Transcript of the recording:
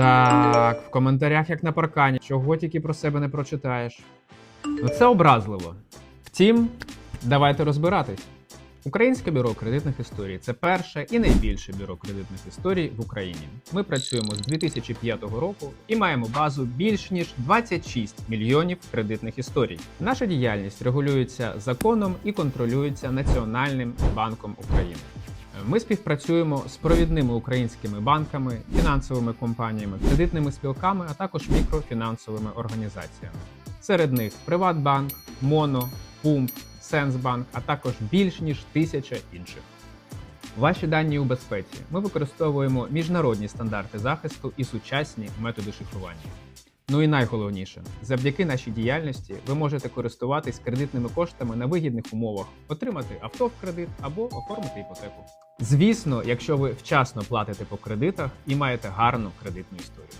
Так, в коментарях як на паркані, чого тільки про себе не прочитаєш. Ну це образливо. Втім, давайте розбиратись. Українське бюро кредитних історій це перше і найбільше бюро кредитних історій в Україні. Ми працюємо з 2005 року і маємо базу більш ніж 26 мільйонів кредитних історій. Наша діяльність регулюється законом і контролюється Національним банком України. Ми співпрацюємо з провідними українськими банками, фінансовими компаніями, кредитними спілками, а також мікрофінансовими організаціями. Серед них Приватбанк, Моно, Пумп, Сенсбанк, а також більш ніж тисяча інших. Ваші дані у безпеці. Ми використовуємо міжнародні стандарти захисту і сучасні методи шифрування. Ну і найголовніше, завдяки нашій діяльності ви можете користуватись кредитними коштами на вигідних умовах, отримати авто в кредит або оформити іпотеку. Звісно, якщо ви вчасно платите по кредитах і маєте гарну кредитну історію.